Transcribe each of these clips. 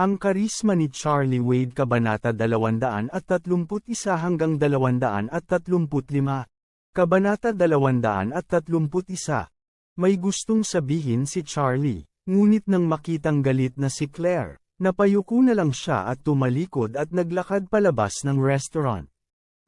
Ang karisma ni Charlie Wade Kabanata 231 hanggang 235. Kabanata 231 May gustong sabihin si Charlie, ngunit nang makitang galit na si Claire, napayuko na lang siya at tumalikod at naglakad palabas ng restaurant.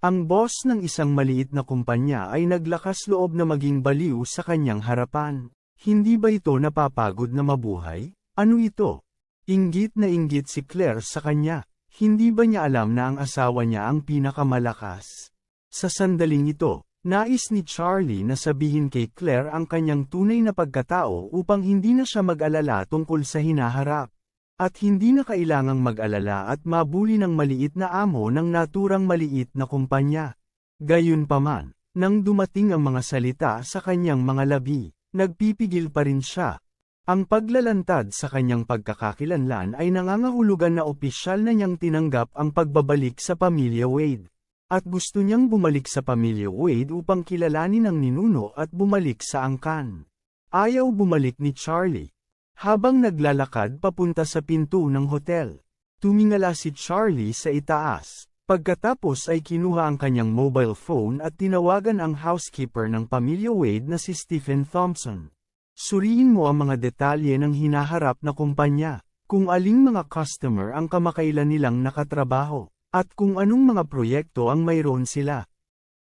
Ang boss ng isang maliit na kumpanya ay naglakas loob na maging baliw sa kanyang harapan. Hindi ba ito napapagod na mabuhay? Ano ito? Inggit na inggit si Claire sa kanya. Hindi ba niya alam na ang asawa niya ang pinakamalakas? Sa sandaling ito, nais ni Charlie na sabihin kay Claire ang kanyang tunay na pagkatao upang hindi na siya mag-alala tungkol sa hinaharap. At hindi na kailangang mag-alala at mabuli ng maliit na amo ng naturang maliit na kumpanya. Gayunpaman, nang dumating ang mga salita sa kanyang mga labi, nagpipigil pa rin siya, ang paglalantad sa kanyang pagkakakilanlan ay nangangahulugan na opisyal na niyang tinanggap ang pagbabalik sa pamilya Wade. At gusto niyang bumalik sa pamilya Wade upang kilalanin ang ninuno at bumalik sa angkan. Ayaw bumalik ni Charlie. Habang naglalakad papunta sa pinto ng hotel, tumingala si Charlie sa itaas. Pagkatapos ay kinuha ang kanyang mobile phone at tinawagan ang housekeeper ng pamilya Wade na si Stephen Thompson. Suriin mo ang mga detalye ng hinaharap na kumpanya, kung aling mga customer ang kamakailan nilang nakatrabaho, at kung anong mga proyekto ang mayroon sila.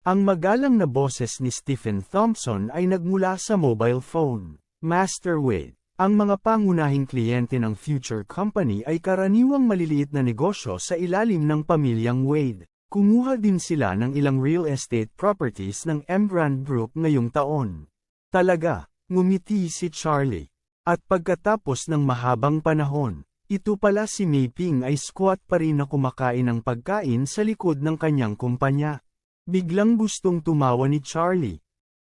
Ang magalang na boses ni Stephen Thompson ay nagmula sa mobile phone. Master Wade, ang mga pangunahing kliyente ng Future Company ay karaniwang maliliit na negosyo sa ilalim ng pamilyang Wade. Kumuha din sila ng ilang real estate properties ng Embrand Group ngayong taon. Talaga, Ngumiti si Charlie. At pagkatapos ng mahabang panahon, ito pala si Maping ay squat pa rin na kumakain ng pagkain sa likod ng kanyang kumpanya. Biglang gustong tumawa ni Charlie.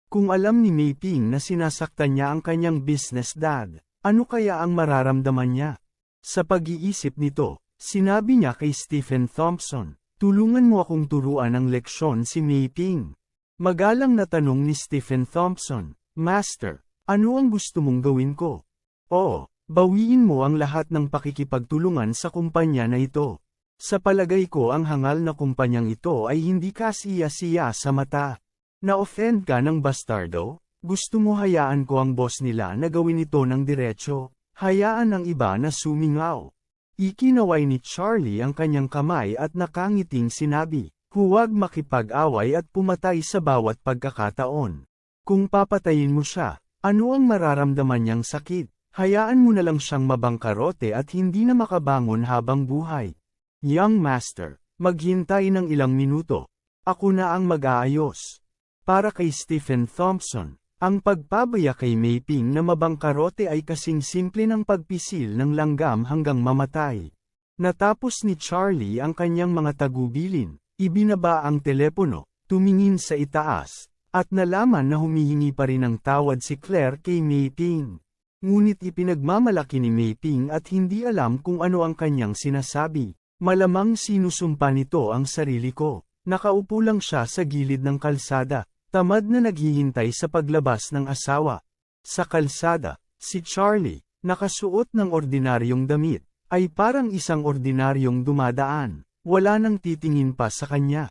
Kung alam ni Maping na sinasaktan niya ang kanyang business dad, ano kaya ang mararamdaman niya? Sa pag-iisip nito, sinabi niya kay Stephen Thompson, tulungan mo akong turuan ng leksyon si Maping. Magalang na tanong ni Stephen Thompson, Master, ano ang gusto mong gawin ko? Oo, bawiin mo ang lahat ng pakikipagtulungan sa kumpanya na ito. Sa palagay ko ang hangal na kumpanyang ito ay hindi kasiya-siya sa mata. Na-offend ka ng bastardo? Gusto mo hayaan ko ang boss nila na gawin ito ng diretsyo? Hayaan ang iba na sumingaw. Ikinaway ni Charlie ang kanyang kamay at nakangiting sinabi, huwag makipag-away at pumatay sa bawat pagkakataon. Kung papatayin mo siya, ano ang mararamdaman niyang sakit? Hayaan mo na lang siyang mabangkarote at hindi na makabangon habang buhay. Young Master, maghintay ng ilang minuto. Ako na ang mag-aayos. Para kay Stephen Thompson, ang pagpabaya kay Maping na mabangkarote ay kasing simple ng pagpisil ng langgam hanggang mamatay. Natapos ni Charlie ang kanyang mga tagubilin, ibinaba ang telepono, tumingin sa itaas, at nalaman na humihingi pa rin ng tawad si Claire kay Mayping. Ngunit ipinagmamalaki ni Mayping at hindi alam kung ano ang kanyang sinasabi. Malamang sinusumpa nito ang sarili ko. Nakaupo lang siya sa gilid ng kalsada, tamad na naghihintay sa paglabas ng asawa. Sa kalsada, si Charlie, nakasuot ng ordinaryong damit, ay parang isang ordinaryong dumadaan, wala nang titingin pa sa kanya.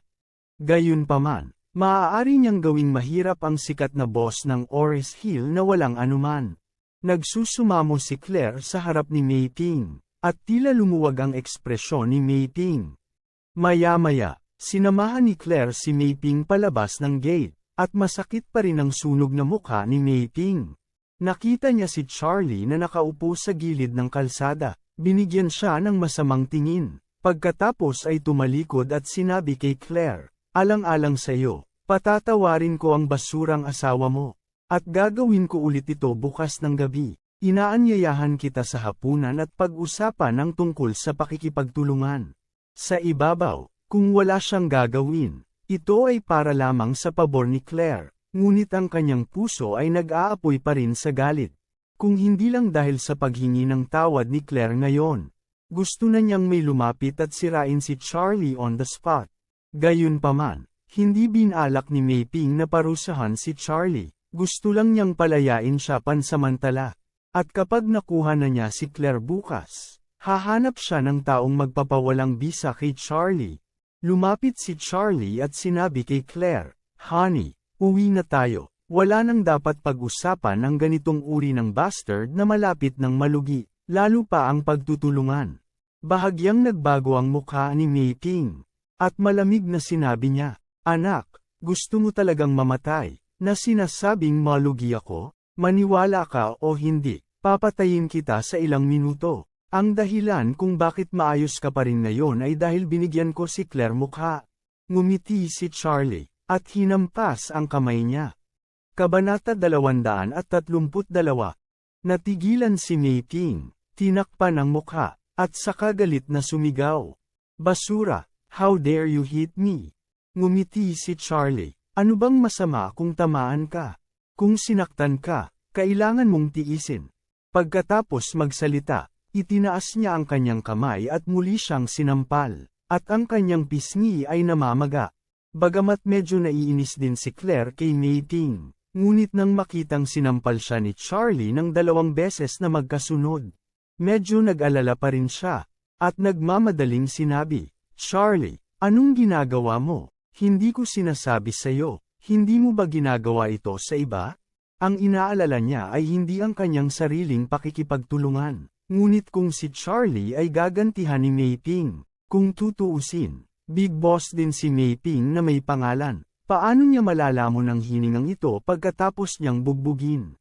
Gayunpaman, Maaari niyang gawing mahirap ang sikat na boss ng Oris Hill na walang anuman. Nagsusumamo si Claire sa harap ni Mei Ping, at tila lumuwag ang ekspresyon ni Mei Ping. Maya-maya, sinamahan ni Claire si Mei Ping palabas ng gate, at masakit pa rin ang sunog na mukha ni Mei Ping. Nakita niya si Charlie na nakaupo sa gilid ng kalsada, binigyan siya ng masamang tingin. Pagkatapos ay tumalikod at sinabi kay Claire, alang-alang sa iyo, Patatawarin ko ang basurang asawa mo. At gagawin ko ulit ito bukas ng gabi. Inaanyayahan kita sa hapunan at pag-usapan ng tungkol sa pakikipagtulungan. Sa ibabaw, kung wala siyang gagawin, ito ay para lamang sa pabor ni Claire, ngunit ang kanyang puso ay nag-aapoy pa rin sa galit. Kung hindi lang dahil sa paghingi ng tawad ni Claire ngayon. Gusto na niyang may lumapit at sirain si Charlie on the spot. Gayunpaman, hindi binalak ni Mayping na parusahan si Charlie, gusto lang niyang palayain siya pansamantala. At kapag nakuha na niya si Claire bukas, hahanap siya ng taong magpapawalang bisa kay Charlie. Lumapit si Charlie at sinabi kay Claire, Honey, uwi na tayo. Wala nang dapat pag-usapan ang ganitong uri ng bastard na malapit ng malugi, lalo pa ang pagtutulungan. Bahagyang nagbago ang mukha ni Mayping. At malamig na sinabi niya, Anak, gusto mo talagang mamatay, na sinasabing malugi ako? Maniwala ka o hindi, papatayin kita sa ilang minuto. Ang dahilan kung bakit maayos ka pa rin ngayon ay dahil binigyan ko si Claire mukha. Ngumiti si Charlie, at hinampas ang kamay niya. Kabanata 232 Natigilan si Mayping, tinakpan ang mukha, at saka galit na sumigaw. Basura, how dare you hit me? Ngumiti si Charlie, ano bang masama kung tamaan ka? Kung sinaktan ka, kailangan mong tiisin. Pagkatapos magsalita, itinaas niya ang kanyang kamay at muli siyang sinampal, at ang kanyang pisngi ay namamaga. Bagamat medyo naiinis din si Claire kay Mayping, ngunit nang makitang sinampal siya ni Charlie ng dalawang beses na magkasunod, medyo nag-alala pa rin siya, at nagmamadaling sinabi, Charlie, anong ginagawa mo? Hindi ko sinasabi sa'yo, hindi mo ba ginagawa ito sa iba? Ang inaalala niya ay hindi ang kanyang sariling pakikipagtulungan, ngunit kung si Charlie ay gagantihan ni Mayping, kung tutuusin, big boss din si Mayping na may pangalan, paano niya malalamon ang hiningang ito pagkatapos niyang bugbugin?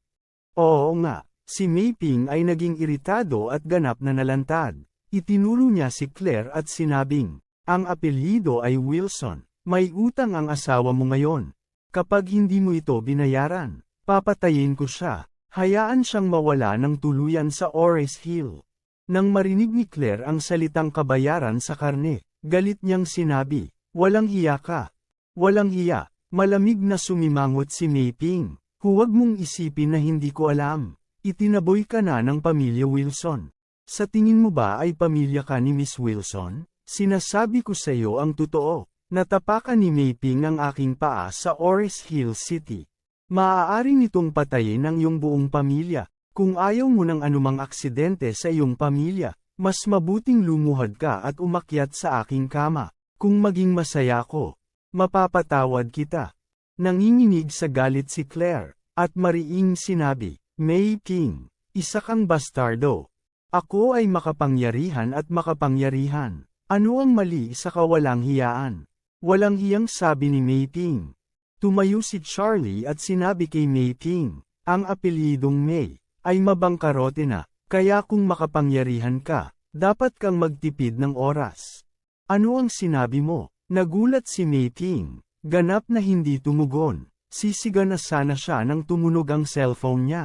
Oo nga, si Mayping ay naging iritado at ganap na nalantad. Itinuro niya si Claire at sinabing, ang apelyido ay Wilson. May utang ang asawa mo ngayon. Kapag hindi mo ito binayaran, papatayin ko siya. Hayaan siyang mawala ng tuluyan sa Ores Hill. Nang marinig ni Claire ang salitang kabayaran sa karne, galit niyang sinabi, Walang hiya ka. Walang hiya, malamig na sumimangot si Mayping. Huwag mong isipin na hindi ko alam. Itinaboy ka na ng pamilya Wilson. Sa tingin mo ba ay pamilya ka ni Miss Wilson? Sinasabi ko sa iyo ang totoo. Natapakan ni Mayping ang aking paa sa Oris Hill City. Maaari nitong patayin ang iyong buong pamilya. Kung ayaw mo ng anumang aksidente sa iyong pamilya, mas mabuting lumuhad ka at umakyat sa aking kama. Kung maging masaya ko, mapapatawad kita. Nanginginig sa galit si Claire, at mariing sinabi, May King, isa kang bastardo. Ako ay makapangyarihan at makapangyarihan. Ano ang mali sa kawalang hiyaan? Walang hiyang sabi ni Mayping. Tumayo si Charlie at sinabi kay Mayping, ang apelyidong May, ay mabangkarote na, kaya kung makapangyarihan ka, dapat kang magtipid ng oras. Ano ang sinabi mo? Nagulat si Mayping, ganap na hindi tumugon, sisiga na sana siya nang tumunog ang cellphone niya.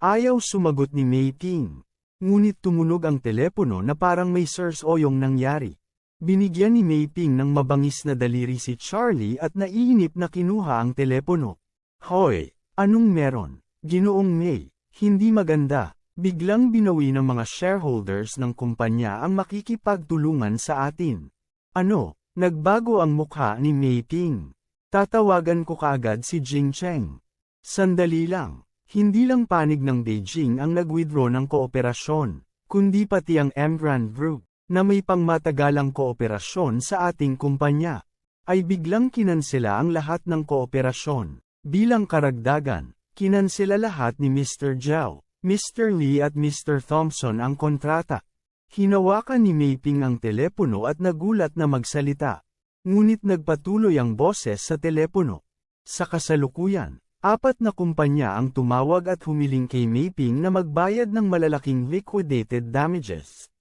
Ayaw sumagot ni Mayping. Ngunit tumunog ang telepono na parang may sirs oyong nangyari. Binigyan ni Mayping ng mabangis na daliri si Charlie at naiinip na kinuha ang telepono. Hoy, anong meron? Ginoong May, hindi maganda. Biglang binawi ng mga shareholders ng kumpanya ang makikipagtulungan sa atin. Ano, nagbago ang mukha ni Mayping. Tatawagan ko kaagad si Jing Cheng. Sandali lang, hindi lang panig ng Beijing ang nag-withdraw ng kooperasyon, kundi pati ang Emgrand Group na may pangmatagalang kooperasyon sa ating kumpanya, ay biglang kinansela ang lahat ng kooperasyon. Bilang karagdagan, kinansela lahat ni Mr. Zhao, Mr. Lee at Mr. Thompson ang kontrata. Hinawakan ni Mayping ang telepono at nagulat na magsalita. Ngunit nagpatuloy ang boses sa telepono. Sa kasalukuyan, apat na kumpanya ang tumawag at humiling kay Mayping na magbayad ng malalaking liquidated damages.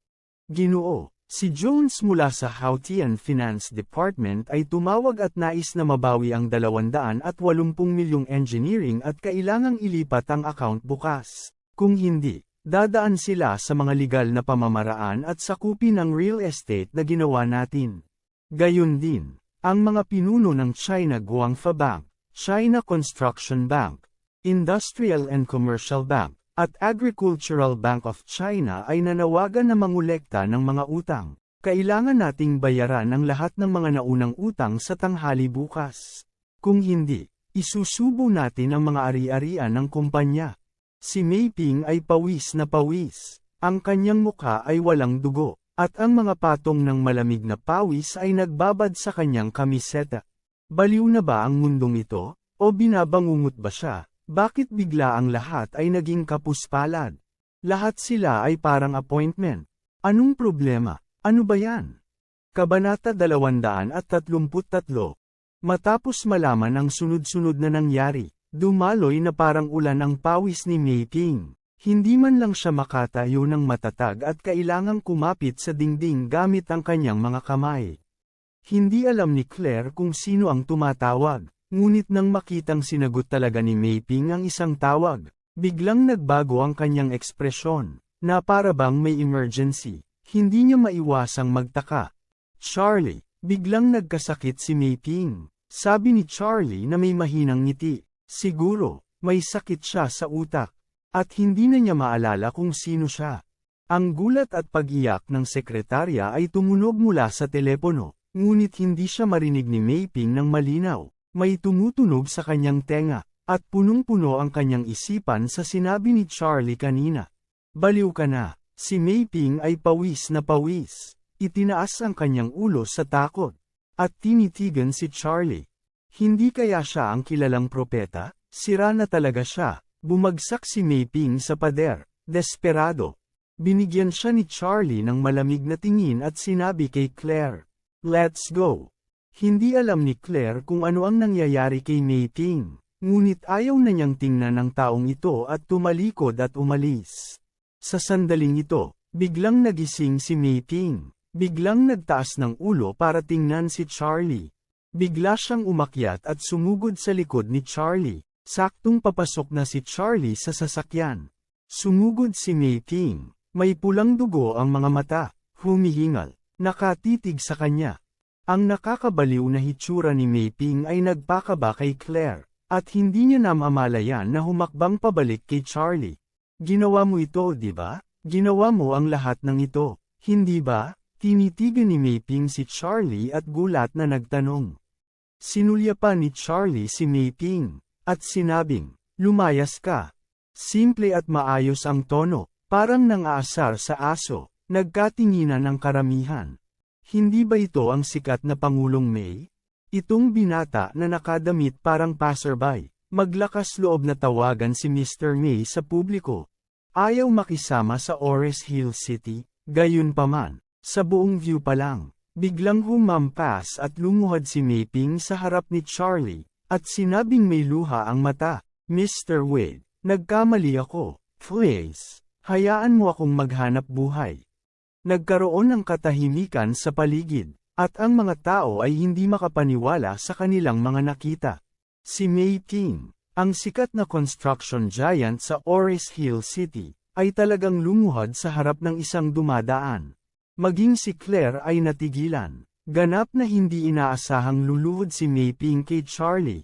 Ginoo, si Jones mula sa Hautian Finance Department ay tumawag at nais na mabawi ang 280 milyong engineering at kailangang ilipat ang account bukas. Kung hindi, dadaan sila sa mga legal na pamamaraan at sakupin ang real estate na ginawa natin. Gayon din, ang mga pinuno ng China Guangfa Bank, China Construction Bank, Industrial and Commercial Bank, at Agricultural Bank of China ay nanawagan na mangulekta ng mga utang. Kailangan nating bayaran ang lahat ng mga naunang utang sa tanghali bukas. Kung hindi, isusubo natin ang mga ari-arian ng kumpanya. Si Meiping ay pawis na pawis. Ang kanyang mukha ay walang dugo, at ang mga patong ng malamig na pawis ay nagbabad sa kanyang kamiseta. Baliw na ba ang mundong ito, o binabangungot ba siya? Bakit bigla ang lahat ay naging kapuspalad? Lahat sila ay parang appointment. Anong problema? Ano ba yan? Kabanata 233 Matapos malaman ang sunod-sunod na nangyari, dumaloy na parang ulan ang pawis ni Mei Ping. Hindi man lang siya makatayo ng matatag at kailangang kumapit sa dingding gamit ang kanyang mga kamay. Hindi alam ni Claire kung sino ang tumatawag, ngunit nang makitang sinagot talaga ni Mei Ping ang isang tawag, biglang nagbago ang kanyang ekspresyon, na para bang may emergency. Hindi niya maiwasang magtaka. Charlie, biglang nagkasakit si Mei Ping. Sabi ni Charlie na may mahinang ngiti. Siguro, may sakit siya sa utak. At hindi na niya maalala kung sino siya. Ang gulat at pag-iyak ng sekretarya ay tumunog mula sa telepono, ngunit hindi siya marinig ni Mei Ping ng malinaw. May tumutunog sa kanyang tenga, at punong-puno ang kanyang isipan sa sinabi ni Charlie kanina. Baliw ka na. Si Mei Ping ay pawis na pawis. Itinaas ang kanyang ulo sa takot. At tinitigan si Charlie. Hindi kaya siya ang kilalang propeta? Sira na talaga siya. Bumagsak si Mei Ping sa pader. Desperado. Binigyan siya ni Charlie ng malamig na tingin at sinabi kay Claire. Let's go. Hindi alam ni Claire kung ano ang nangyayari kay Ping. Ngunit ayaw na niyang tingnan ng taong ito at tumalikod at umalis. Sa sandaling ito, biglang nagising si Ping. Biglang nagtaas ng ulo para tingnan si Charlie. Bigla siyang umakyat at sumugod sa likod ni Charlie. Saktong papasok na si Charlie sa sasakyan. Sumugod si Ping. May pulang dugo ang mga mata. Humihingal. Nakatitig sa kanya. Ang nakakabaliw na hitsura ni Mei Ping ay nagpakaba kay Claire. At hindi niya namamalayan na humakbang pabalik kay Charlie. Ginawa mo ito, di ba? Ginawa mo ang lahat ng ito, hindi ba? Tinitigan ni Maping si Charlie at gulat na nagtanong. Sinulya pa ni Charlie si Maping, at sinabing, lumayas ka. Simple at maayos ang tono, parang nang-aasar sa aso, nagkatinginan ng karamihan. Hindi ba ito ang sikat na Pangulong May? Itong binata na nakadamit parang passerby, maglakas loob na tawagan si Mr. May sa publiko, Ayaw makisama sa Ores Hill City, gayunpaman, sa buong view pa lang, biglang humampas at lumuhad si Maping sa harap ni Charlie, at sinabing may luha ang mata, Mr. Wade, nagkamali ako, please, hayaan mo akong maghanap buhay. Nagkaroon ng katahimikan sa paligid, at ang mga tao ay hindi makapaniwala sa kanilang mga nakita. Si May Ting, ang sikat na construction giant sa Ores Hill City, ay talagang lumuhad sa harap ng isang dumadaan. Maging si Claire ay natigilan. Ganap na hindi inaasahang luluhod si Maping kay Charlie.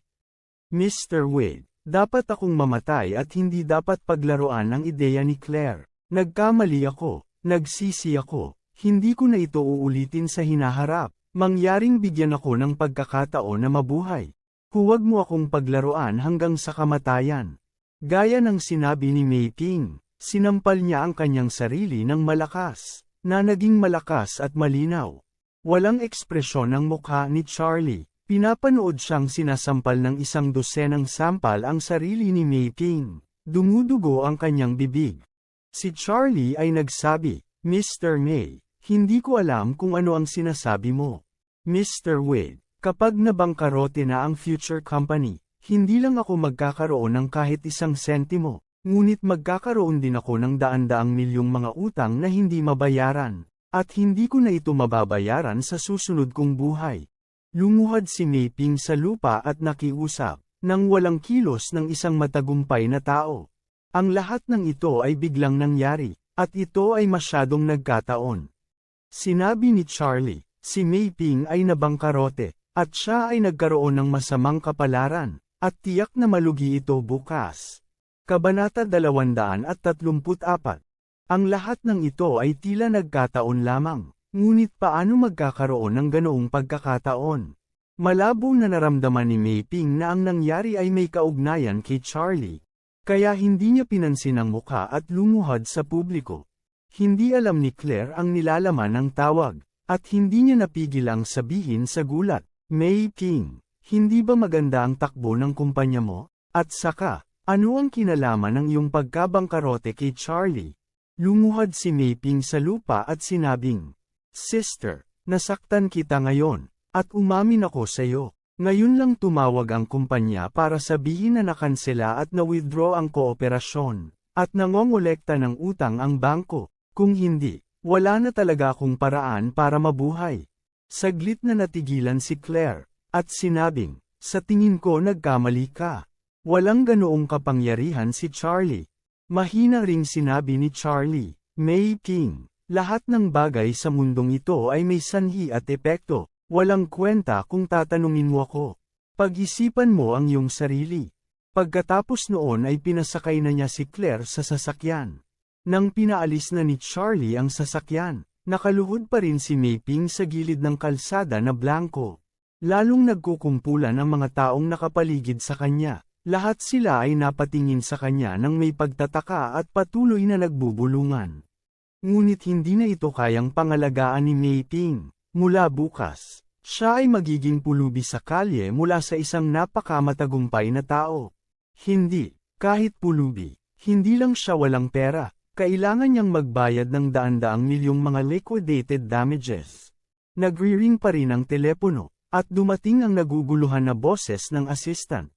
Mr. Wade, dapat akong mamatay at hindi dapat paglaruan ang ideya ni Claire. Nagkamali ako, nagsisi ako, hindi ko na ito uulitin sa hinaharap. Mangyaring bigyan ako ng pagkakataon na mabuhay. Huwag mo akong paglaruan hanggang sa kamatayan. Gaya ng sinabi ni Mei Ping, sinampal niya ang kanyang sarili ng malakas, na naging malakas at malinaw. Walang ekspresyon ang mukha ni Charlie. Pinapanood siyang sinasampal ng isang dosenang sampal ang sarili ni Mei Ping. Dumudugo ang kanyang bibig. Si Charlie ay nagsabi, Mr. May, hindi ko alam kung ano ang sinasabi mo. Mr. Wade, Kapag nabangkarote na ang future company, hindi lang ako magkakaroon ng kahit isang sentimo, ngunit magkakaroon din ako ng daan-daang milyong mga utang na hindi mabayaran, at hindi ko na ito mababayaran sa susunod kong buhay. Lumuhad si Maping sa lupa at nakiusap, nang walang kilos ng isang matagumpay na tao. Ang lahat ng ito ay biglang nangyari, at ito ay masyadong nagkataon. Sinabi ni Charlie, si Mei Ping ay nabangkarote, at siya ay nagkaroon ng masamang kapalaran, at tiyak na malugi ito bukas. Kabanata 234 Ang lahat ng ito ay tila nagkataon lamang, ngunit paano magkakaroon ng ganoong pagkakataon? Malabo na naramdaman ni Mei Ping na ang nangyari ay may kaugnayan kay Charlie, kaya hindi niya pinansin ang mukha at lumuhad sa publiko. Hindi alam ni Claire ang nilalaman ng tawag, at hindi niya napigil ang sabihin sa gulat, May King, hindi ba maganda ang takbo ng kumpanya mo? At saka, ano ang kinalaman ng iyong pagkabangkarote kay Charlie? Lumuhad si May Ping sa lupa at sinabing, Sister, nasaktan kita ngayon, at umamin ako sa iyo. Ngayon lang tumawag ang kumpanya para sabihin na nakansela at na-withdraw ang kooperasyon, at nangongolekta ng utang ang bangko. Kung hindi, wala na talaga akong paraan para mabuhay. Saglit na natigilan si Claire, at sinabing, sa tingin ko nagkamali ka. Walang ganoong kapangyarihan si Charlie. Mahina ring sinabi ni Charlie, May King, lahat ng bagay sa mundong ito ay may sanhi at epekto. Walang kwenta kung tatanungin mo ako. Pag-isipan mo ang iyong sarili. Pagkatapos noon ay pinasakay na niya si Claire sa sasakyan. Nang pinaalis na ni Charlie ang sasakyan, nakaluhod pa rin si Maping sa gilid ng kalsada na blanco. Lalong nagkukumpulan ang mga taong nakapaligid sa kanya. Lahat sila ay napatingin sa kanya nang may pagtataka at patuloy na nagbubulungan. Ngunit hindi na ito kayang pangalagaan ni Maping. Mula bukas, siya ay magiging pulubi sa kalye mula sa isang napakamatagumpay na tao. Hindi, kahit pulubi, hindi lang siya walang pera, kailangan niyang magbayad ng daan-daang milyong mga liquidated damages. Nagre-ring pa rin ang telepono, at dumating ang naguguluhan na boses ng assistant.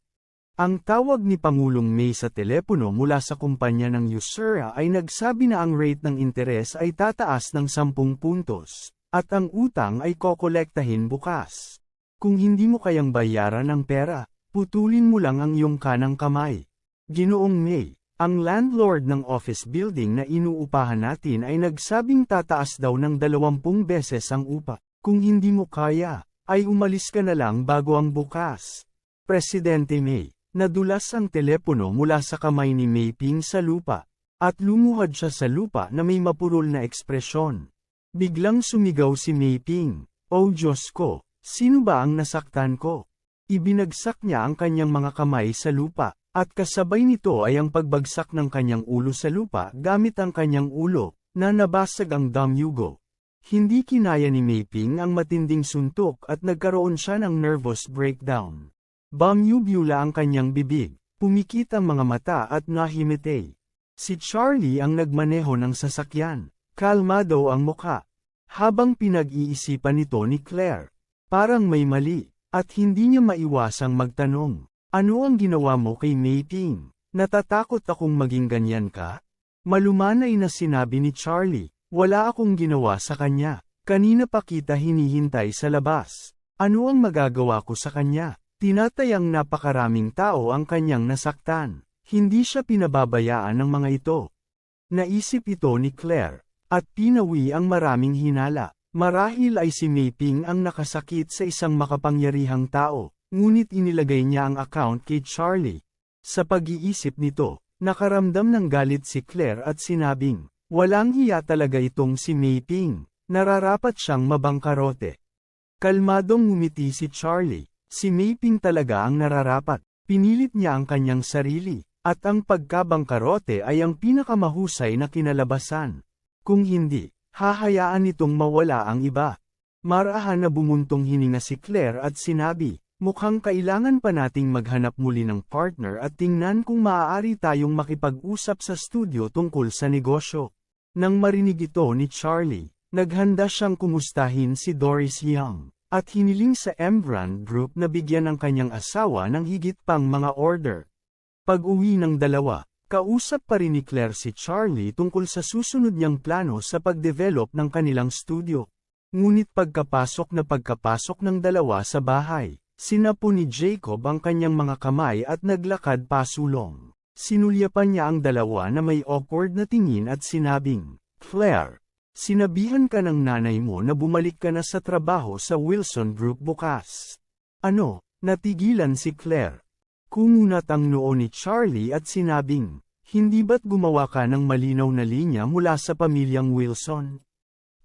Ang tawag ni Pangulong May sa telepono mula sa kumpanya ng Usura ay nagsabi na ang rate ng interes ay tataas ng 10 puntos. At ang utang ay kokolektahin bukas. Kung hindi mo kayang bayaran ang pera, putulin mo lang ang iyong kanang kamay. Ginoong May, ang landlord ng office building na inuupahan natin ay nagsabing tataas daw ng 20 beses ang upa. Kung hindi mo kaya, ay umalis ka na lang bago ang bukas. Presidente May, nadulas ang telepono mula sa kamay ni May Ping sa lupa, at lumuhad siya sa lupa na may mapurol na ekspresyon. Biglang sumigaw si Maping, Oh Diyos ko, sino ba ang nasaktan ko? Ibinagsak niya ang kanyang mga kamay sa lupa, at kasabay nito ay ang pagbagsak ng kanyang ulo sa lupa gamit ang kanyang ulo, na nabasag ang damyugo. Hindi kinaya ni Maping ang matinding suntok at nagkaroon siya ng nervous breakdown. Bamyubula ang kanyang bibig, pumikit ang mga mata at nahimite. Si Charlie ang nagmaneho ng sasakyan. Kalmado ang mukha. Habang pinag-iisipan nito ni Claire, parang may mali, at hindi niya maiwasang magtanong, ano ang ginawa mo kay Mating? Natatakot akong maging ganyan ka? Malumanay na sinabi ni Charlie, wala akong ginawa sa kanya, kanina pa kita hinihintay sa labas. Ano ang magagawa ko sa kanya? Tinatayang napakaraming tao ang kanyang nasaktan. Hindi siya pinababayaan ng mga ito. Naisip ito ni Claire, at pinawi ang maraming hinala. Marahil ay si Maping ang nakasakit sa isang makapangyarihang tao, ngunit inilagay niya ang account kay Charlie. Sa pag-iisip nito, nakaramdam ng galit si Claire at sinabing, walang hiya talaga itong si Maping, nararapat siyang mabangkarote. Kalmadong ngumiti si Charlie, si Maping talaga ang nararapat, pinilit niya ang kanyang sarili, at ang pagkabangkarote ay ang pinakamahusay na kinalabasan. Kung hindi, hahayaan nitong mawala ang iba. Marahan na bumuntong hininga si Claire at sinabi, mukhang kailangan pa nating maghanap muli ng partner at tingnan kung maaari tayong makipag-usap sa studio tungkol sa negosyo. Nang marinig ito ni Charlie, naghanda siyang kumustahin si Doris Young, at hiniling sa Embrand Group na bigyan ng kanyang asawa ng higit pang mga order. Pag-uwi ng dalawa, Kausap pa rin ni Claire si Charlie tungkol sa susunod niyang plano sa pag-develop ng kanilang studio. Ngunit pagkapasok na pagkapasok ng dalawa sa bahay, sinapo ni Jacob ang kanyang mga kamay at naglakad pasulong. Sinulyapan niya ang dalawa na may awkward na tingin at sinabing, Claire, sinabihan ka ng nanay mo na bumalik ka na sa trabaho sa Wilson Group bukas. Ano, natigilan si Claire. Kumunat ang noo ni Charlie at sinabing, hindi ba't gumawa ka ng malinaw na linya mula sa pamilyang Wilson?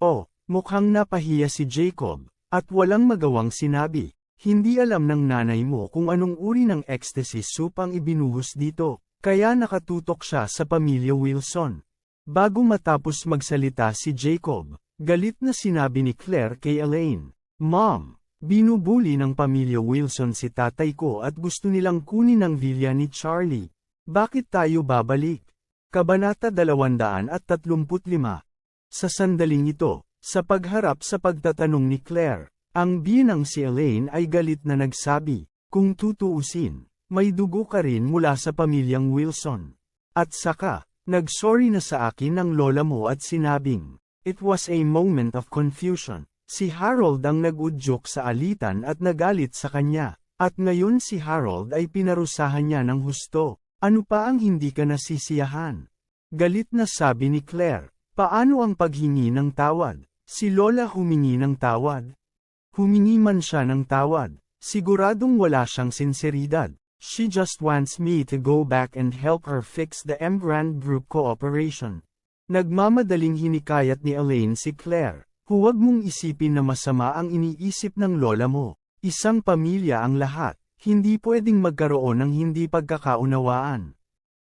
Oh, mukhang napahiya si Jacob, at walang magawang sinabi. Hindi alam ng nanay mo kung anong uri ng ecstasy soup ang ibinuhos dito, kaya nakatutok siya sa pamilya Wilson. Bago matapos magsalita si Jacob, galit na sinabi ni Claire kay Elaine, Mom, binubuli ng pamilya Wilson si tatay ko at gusto nilang kunin ang villa ni Charlie. Bakit tayo babalik? Kabanata 235 Sa sandaling ito, sa pagharap sa pagtatanong ni Claire, ang binang si Elaine ay galit na nagsabi, kung tutuusin, may dugo ka rin mula sa pamilyang Wilson. At saka, nagsorry na sa akin ang lola mo at sinabing, it was a moment of confusion. Si Harold ang nag-udyok sa alitan at nagalit sa kanya, at ngayon si Harold ay pinarusahan niya ng husto. Ano pa ang hindi ka nasisiyahan? Galit na sabi ni Claire, paano ang paghingi ng tawad? Si Lola humingi ng tawad. Humingi man siya ng tawad, siguradong wala siyang sinseridad. She just wants me to go back and help her fix the Embrand Group cooperation. Nagmamadaling hinikayat ni Elaine si Claire, huwag mong isipin na masama ang iniisip ng lola mo. Isang pamilya ang lahat, hindi pwedeng magkaroon ng hindi pagkakaunawaan.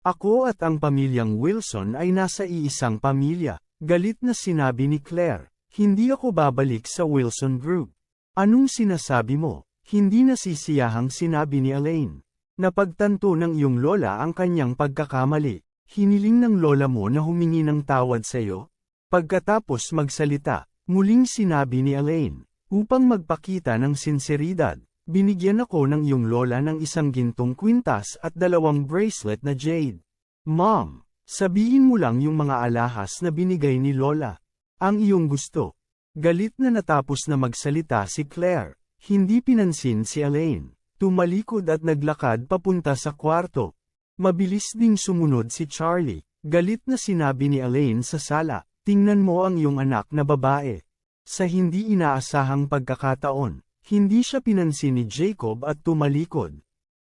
Ako at ang pamilyang Wilson ay nasa iisang pamilya, galit na sinabi ni Claire, hindi ako babalik sa Wilson Group. Anong sinasabi mo? Hindi nasisiyahang sinabi ni Elaine. Napagtanto ng iyong lola ang kanyang pagkakamali. Hiniling ng lola mo na humingi ng tawad sa iyo? Pagkatapos magsalita, muling sinabi ni Elaine, upang magpakita ng sinseridad, binigyan ako ng iyong lola ng isang gintong kwintas at dalawang bracelet na jade. Mom, sabihin mo lang yung mga alahas na binigay ni lola. Ang iyong gusto. Galit na natapos na magsalita si Claire, hindi pinansin si Elaine. Tumalikod at naglakad papunta sa kwarto. Mabilis ding sumunod si Charlie. Galit na sinabi ni Elaine sa sala, tingnan mo ang iyong anak na babae. Sa hindi inaasahang pagkakataon, hindi siya pinansin ni Jacob at tumalikod.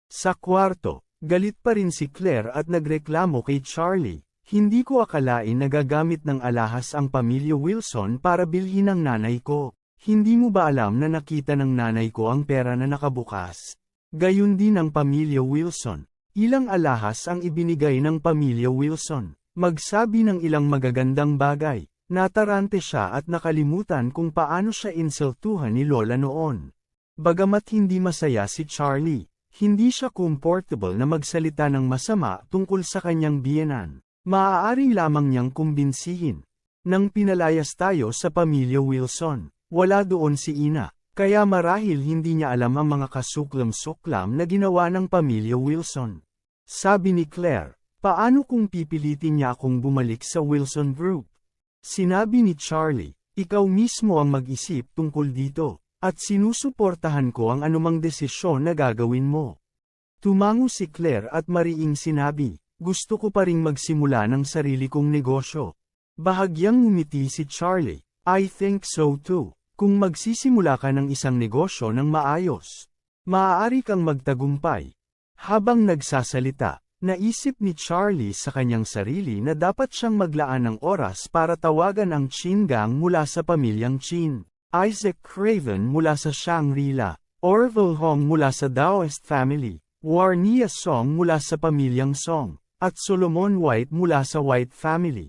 Sa kwarto, galit pa rin si Claire at nagreklamo kay Charlie. Hindi ko akalain na gagamit ng alahas ang pamilya Wilson para bilhin ang nanay ko. Hindi mo ba alam na nakita ng nanay ko ang pera na nakabukas? Gayun din ang pamilya Wilson. Ilang alahas ang ibinigay ng pamilya Wilson. Magsabi ng ilang magagandang bagay. Natarante siya at nakalimutan kung paano siya insultuhan ni Lola noon. Bagamat hindi masaya si Charlie, hindi siya comfortable na magsalita ng masama tungkol sa kanyang biyenan. Maaari lamang niyang kumbinsihin. Nang pinalayas tayo sa pamilya Wilson, wala doon si Ina, kaya marahil hindi niya alam ang mga kasuklam-suklam na ginawa ng pamilya Wilson. Sabi ni Claire, paano kung pipilitin niya akong bumalik sa Wilson Group? Sinabi ni Charlie, ikaw mismo ang mag-isip tungkol dito, at sinusuportahan ko ang anumang desisyon na gagawin mo. Tumango si Claire at mariing sinabi, gusto ko pa ring magsimula ng sarili kong negosyo. Bahagyang ngumiti si Charlie, I think so too. Kung magsisimula ka ng isang negosyo ng maayos, maaari kang magtagumpay. Habang nagsasalita, naisip ni Charlie sa kanyang sarili na dapat siyang maglaan ng oras para tawagan ang Chin Gang mula sa pamilyang Chin, Isaac Craven mula sa Shangri-La, Orville Hong mula sa Daoist family, Warnia Song mula sa pamilyang Song, at Solomon White mula sa White family.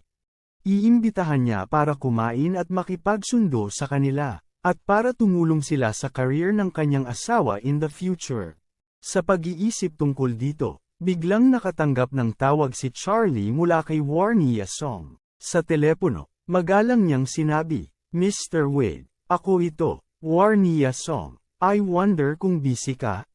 Iimbitahan niya para kumain at makipagsundo sa kanila, at para tumulong sila sa career ng kanyang asawa in the future. Sa pag-iisip tungkol dito, biglang nakatanggap ng tawag si Charlie mula kay Warnia Song. Sa telepono, magalang niyang sinabi, Mr. Wade, ako ito, Warnia Song. I wonder kung busy ka?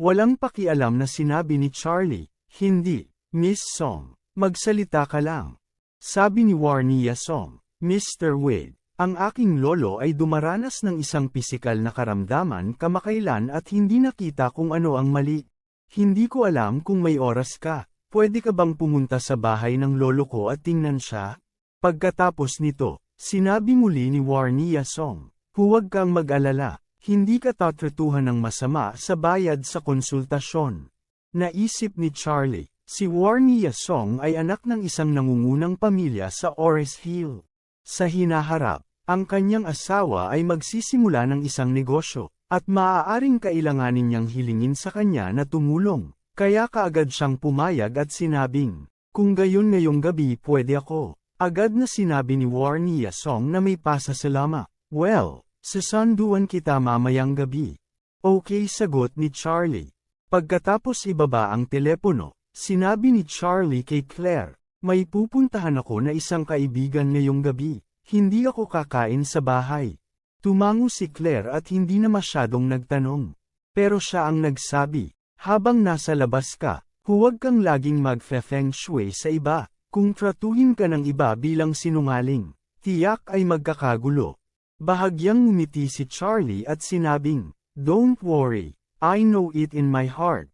Walang pakialam na sinabi ni Charlie, hindi, Miss Song, magsalita ka lang. Sabi ni Warnia Song, Mr. Wade, ang aking lolo ay dumaranas ng isang pisikal na karamdaman kamakailan at hindi nakita kung ano ang mali. Hindi ko alam kung may oras ka. pwede ka bang pumunta sa bahay ng lolo ko at tingnan siya? Pagkatapos nito, sinabi muli ni Warnia Song, huwag kang mag-alala, hindi ka tatratuhan ng masama sa bayad sa konsultasyon. Naisip ni Charlie, si Warnia Song ay anak ng isang nangungunang pamilya sa Ores Hill. Sa hinaharap, ang kanyang asawa ay magsisimula ng isang negosyo, at maaaring kailanganin niyang hilingin sa kanya na tumulong. Kaya kaagad siyang pumayag at sinabing, kung gayon ngayong gabi pwede ako. Agad na sinabi ni Warnia Song na may pasasalama. Well, sasanduan kita mamayang gabi. Okay sagot ni Charlie. Pagkatapos ibaba ang telepono, sinabi ni Charlie kay Claire, may pupuntahan ako na isang kaibigan ngayong gabi. Hindi ako kakain sa bahay. Tumango si Claire at hindi na masyadong nagtanong. Pero siya ang nagsabi, habang nasa labas ka, huwag kang laging mag-feng shui sa iba. Kung tratuhin ka ng iba bilang sinungaling, tiyak ay magkakagulo. Bahagyang ngumiti si Charlie at sinabing, Don't worry, I know it in my heart.